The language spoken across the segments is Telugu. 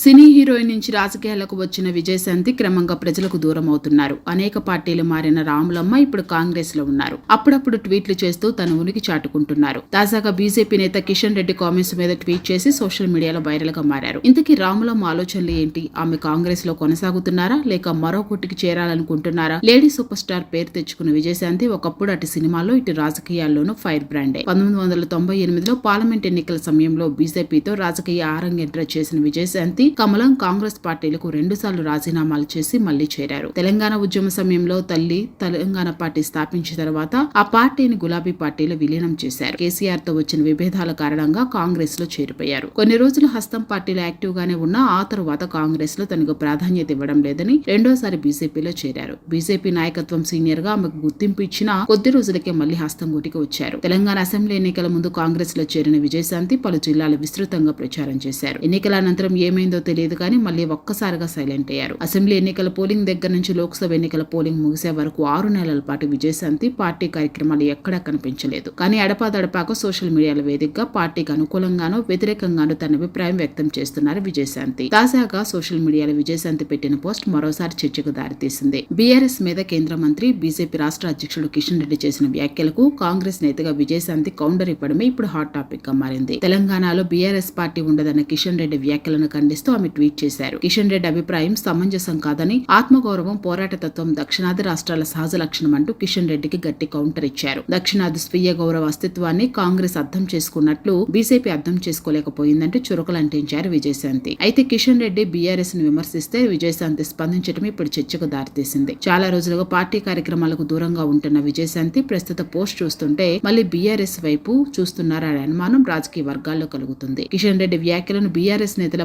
సినీ హీరోయిన్ నుంచి రాజకీయాలకు వచ్చిన విజయశాంతి క్రమంగా ప్రజలకు దూరం అవుతున్నారు. అనేక పార్టీలు మారిన రాములమ్మ ఇప్పుడు కాంగ్రెస్లో ఉన్నారు. అప్పుడప్పుడు ట్వీట్లు చేస్తూ తన ఉనికి చాటుకుంటున్నారు. తాజాగా బీజేపీ నేత కిషన్ రెడ్డి కామెంట్స్ మీద ట్వీట్ చేసి సోషల్ మీడియాలో వైరల్గా మారారు. ఇంతకీ రాములమ్మ ఆలోచనలు ఏంటి? ఆమె కాంగ్రెస్లో కొనసాగుతున్నారా? లేక మరో కొట్టుకి చేరాలనుకుంటున్నారా? లేడీ సూపర్ స్టార్ పేరు తెచ్చుకున్న విజయశాంతి ఒకప్పుడు అటు సినిమాలో ఇటు రాజకీయాల్లోనూ ఫైర్ బ్రాండే. పంతొమ్మిది వందల తొంభై ఎనిమిదిలో పార్లమెంట్ ఎన్నికల సమయంలో బీజేపీతో రాజకీయ ఆరంగేట్ర చేసిన విజయశాంతి కమలం కాంగ్రెస్ పార్టీలకు రెండుసార్లు రాజీనామాలు చేసి మళ్ళీ చేరారు. తెలంగాణ ఉద్యమ సమయంలో తల్లి తెలంగాణ పార్టీ స్థాపించిన తర్వాత ఆ పార్టీని గులాబీ పార్టీలో విలీనం చేశారు. కేసీఆర్తో వచ్చిన విభేదాల కారణంగా కాంగ్రెస్లో చేరిపోయారు. కొన్ని రోజులు హస్తం పార్టీలో యాక్టివ్ గానే ఉన్నా ఆ తరువాత కాంగ్రెస్లో తనకు ప్రాధాన్యత ఇవ్వడం లేదని రెండోసారి బీజేపీలో చేరారు. బీజేపీ నాయకత్వం సీనియర్గా ఆమెకు గుర్తింపు ఇచ్చిన కొద్ది రోజులకే మళ్ళీ హస్తం గుటికి వచ్చారు. తెలంగాణ అసెంబ్లీ ఎన్నికల ముందు కాంగ్రెస్లో చేరిన విజయశాంతి పలు జిల్లాలు విస్తృతంగా ప్రచారం చేశారు. ఎన్నికల అనంతరం ఏమైందో తెలియదు కానీ మళ్ళీ ఒక్కసారిగా సైలెంట్ అయ్యారు. అసెంబ్లీ ఎన్నికల పోలింగ్ దగ్గర నుంచి లోక్సభ ఎన్నికల పోలింగ్ ముగిసే వరకు ఆరు నెలల పాటు విజయశాంతి పార్టీ కార్యక్రమాలు ఎక్కడా కనిపించలేదు. కానీ అడపాదడపాక సోషల్ మీడియాల వేదికగా పార్టీకి అనుకూలంగానో వ్యతిరేకంగానూ తన అభిప్రాయం వ్యక్తం చేస్తున్నారు విజయశాంతి. తాజాగా సోషల్ మీడియాలో విజయశాంతి పెట్టిన పోస్ట్ మరోసారి చర్చకు దారితీసింది. బీఆర్ఎస్ మీద కేంద్ర మంత్రి బీజేపీ రాష్ట్ర అధ్యక్షుడు కిషన్ రెడ్డి చేసిన వ్యాఖ్యలకు కాంగ్రెస్ నేతగా విజయశాంతి కౌంటర్ ఇవ్వడమే ఇప్పుడు హాట్ టాపిక్గా మారింది. తెలంగాణలో బీఆర్ఎస్ పార్టీ ఉండదన్న కిషన్ రెడ్డి వ్యాఖ్యలను ఖండిస్తూ ఆమె ట్వీట్ చేశారు. కిషన్ రెడ్డి అభిప్రాయం సమంజసం కాదని ఆత్మగౌరవం పోరాట తత్వం దక్షిణాది రాష్ట్రాల సహజ లక్షణం అంటూ కిషన్ రెడ్డికి గట్టి కౌంటర్ ఇచ్చారు. దక్షిణాది స్వీయ గౌరవ అస్తిత్వాన్ని కాంగ్రెస్ అర్థం చేసుకున్నట్లు బీజేపీ అర్థం చేసుకోలేకపోయిందంటూ చురకలు అంటించారు విజయశాంతి. అయితే కిషన్ రెడ్డి బీఆర్ఎస్ను విమర్శిస్తే విజయశాంతి స్పందించడం ఇప్పుడు చర్చకు దారితీసింది. చాలా రోజులుగా పార్టీ కార్యక్రమాలకు దూరంగా ఉంటున్న విజయశాంతి ప్రస్తుత పోస్ట్ చూస్తుంటే మళ్ళీ బీఆర్ఎస్ వైపు చూస్తున్నారనే అనుమానం రాజకీయ వర్గాల్లో కలుగుతుంది. కిషన్ రెడ్డి వ్యాఖ్యలను బీఆర్ఎస్ నేతలు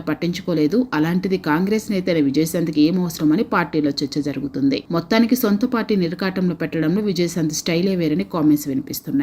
చేసుకోలేదు అలాంటిది కాంగ్రెస్ నేత విజయశాంతికి ఏం అవసరమని పార్టీలో చర్చ జరుగుతుంది. మొత్తానికి సొంత పార్టీ నిరకాటంలో పెట్టడంలో విజయశాంతి స్టైలే వేరని కామెంట్స్ వినిపిస్తున్నాయి.